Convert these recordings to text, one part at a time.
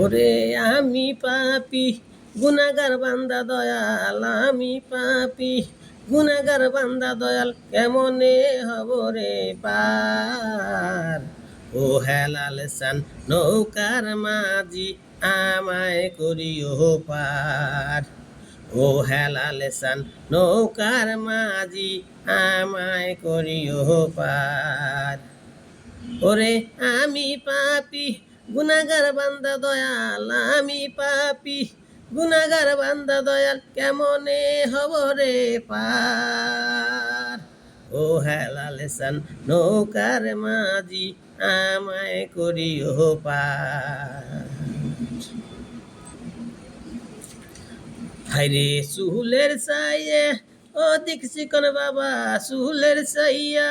ওরে আমি পাপি গুনাগার বান্দা দয়াল, আমি পাপি গুনাগার বান্দা দয়াল, কেমনে হব রে পার? ও হেলাল সান, নৌকার মাঝি, আমায় করিও পার। ও হেলাল সান, নৌকার মাঝি, আমায় করিও পার। ওরে আমি পাপি গুনাগার বান্দা দয়াল, আমি পাপি। গুনাগার বান্দা দয়াল, কেমনে হব রে পার? ও হেলাল সান নৌকার মাঝি, আমায় করিও পার। হাইরে সুহুলের সাইয়ে ও দেখছি কোন বাবা, সুহুলের সাইয়া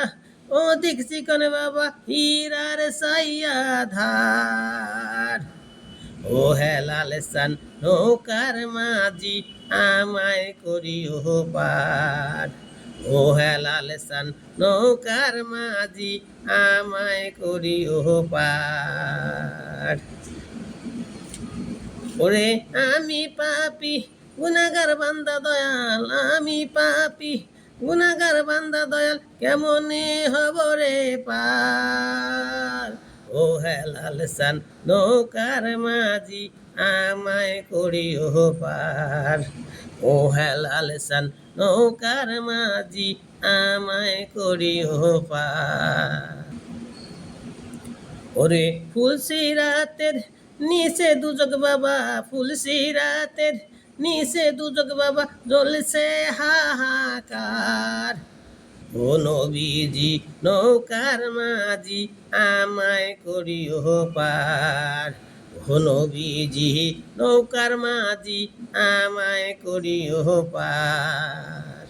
ও দেখছি কোন বাবা, হীরার সাইয়া ধার। ও হেলাল সান, নৌকার মাঝি, আমায় করিও পার। ও হেলাল সান, নৌকার মাঝি, আমায় করি করিও পার। ওরে আমি পাপি গুনাগার বান্দা দয়াল, আমি পাপি গুনাগার বান্দা দয়াল, কেমনে হব রে পার? ও হেলাল সান, নৌকার মাঝি, আমায় করিও পার। ও হেলাল সান, নৌকার মাঝি, আমায় করিও পার। ওরে ফুলসি রাতের নিচে দুজক বাবা ফুলসি রাতের নিচে দুজক বাবা, জ্বলছে হাহাকার। ও নবীজি, নৌকার মাঝি, আমায় করিও পার। ও নবীজি, নৌকার মাঝি, আমায় করিও পার।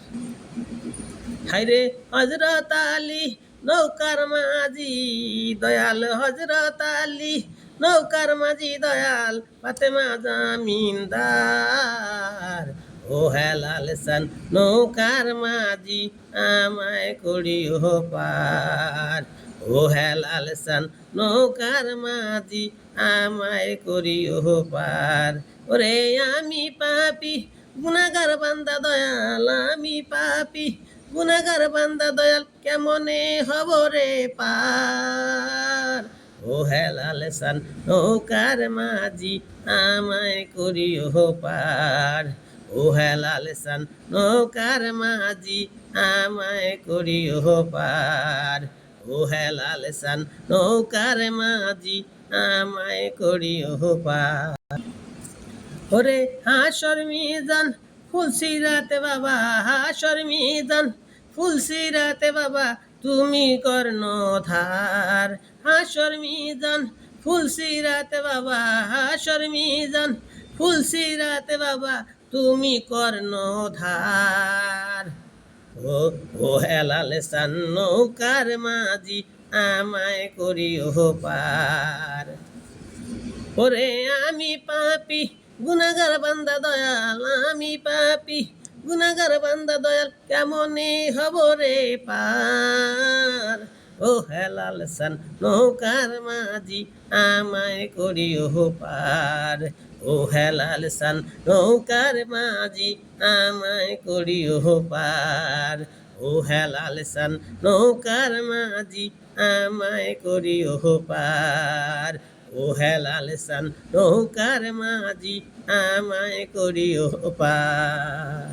হাইরে হজরত আলী, নৌকার মাঝি, দয়াল হজরত আলী নৌকার মাঝি দয়াল ফাতেমা জামিনদার। ও হেলাল সান, নৌকার মাঝি আমায় করিও পার। ও হেলাল সান, নৌকার মাঝি আমায় করিও পার। ওরে আমি পাপি গুনাগার বান্দা দয়াল, আমি পাপি গুনাগার বান্দা দয়াল, কেমনে হব রে পার? ও হেলাল সান নৌকার মাঝি আমায় করিও পার। ও হেলাল সান নৌকার মাঝি আমায় করিও পার। ও হেলাল সান নৌকার মাঝি আমায় করিও পার। ওরে হাসর মিজান ফুলসি রাতে বাবা, হাসর মিজান ফুলসি রাতে বাবা, তুমি কর্ণ ধার হাসর মিজান ফুলসি রাতে বাবা, হাসর মিজান ফুলসি রাতে বাবা, তুমি কর্ণ ধার ও ও হেলাল সান নৌকার মাঝি, আমায় করিও পার। ওরে আমি পাপি, গুনাগার বান্দা দয়াল, আমি পাপি, গুনাগার বান্দা দয়াল, কেমনে হব রে পার? ও হেলাল সান, নৌকার মাঝি আমায় করিও পার। ও হেলাল সান, নৌকার মাঝি আমায় করিও পার। ও হেলাল সান, নৌকার মাঝি আমায় করিও পার। ও হেলাল সান, নৌকার মাঝি আমায় করিও পার।